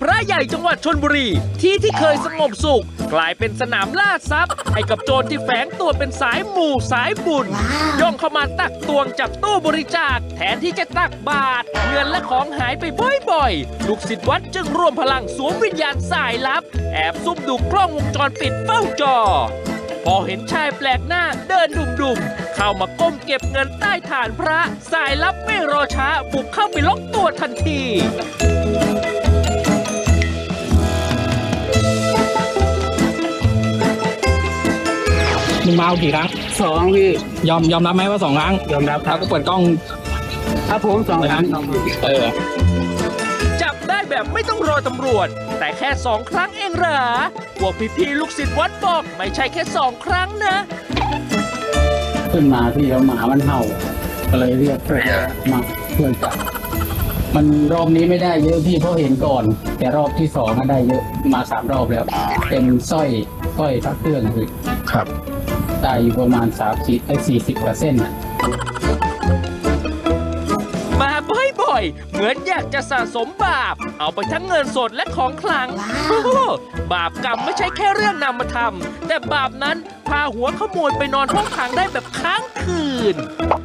พระใหญ่จังหวัดชนบุรี ที่ที่เคยสงบสุข กลายเป็นสนามล่าทรัพย์ ให้กับโจรที่แฝงตัวเป็นสายหมู่สายบุญย่องเข้ามาตักตวงจากตู้บริจาค แทนที่จะตักบาตรเงินและของหายไปบ่อยๆ ลูกศิษย์วัดจึงรวมพลังสวมวิญญาณสายลับ แอบซุ่มดูกล้องวงจรปิดเฝ้าจอ พอเห็นชายแปลกหน้าเดินดุ่มๆ เข้ามาก้มเก็บเงินใต้ฐานพระ สายลับไม่รอช้าบุกเข้าไปล็อกตัวทันที มึงมาเอากี่ครั้งสองพี่ยอมยอมรับไหมว่าสองครั้งยอมรับคแล้รัวบก็เปิดกล้องครับผมสองครั้งเออ จับได้แบบไม่ต้องรอตำรวจ แต่แค่สองครั้งเองเหรอพวกพี่ๆลูกศิษย์วัดบอกไม่ใช่แค่สองครั้งนะ ขึ้นมาพี่แล้วหมามันเห่าก็เลยเรียกเพื่อนมาช่วยจับมันรอบนี้ไม่ได้เยอะพี่เพราะเห็นก่อน แต่รอบที่สองก็ได้เยอะมาสามรอบแล้ว เป็นสร้อยสร้อยพระเครื่องพี่ครับ ได้อยู่ประมาณสามสิบไอ้สี่สิบเปอร์เซ็นต์ะมาบ่อยๆ เหมือนอยากจะสะสมบาป เอาไปทั้งเงินสดและของขลังโอ้โหบาปกรรมไม่ใช่แค่เรื่องนามธรรม แต่บาปนั้นพาหัวขโมยไปนอนห้องขังได้แบบค้างคืนสะภาพ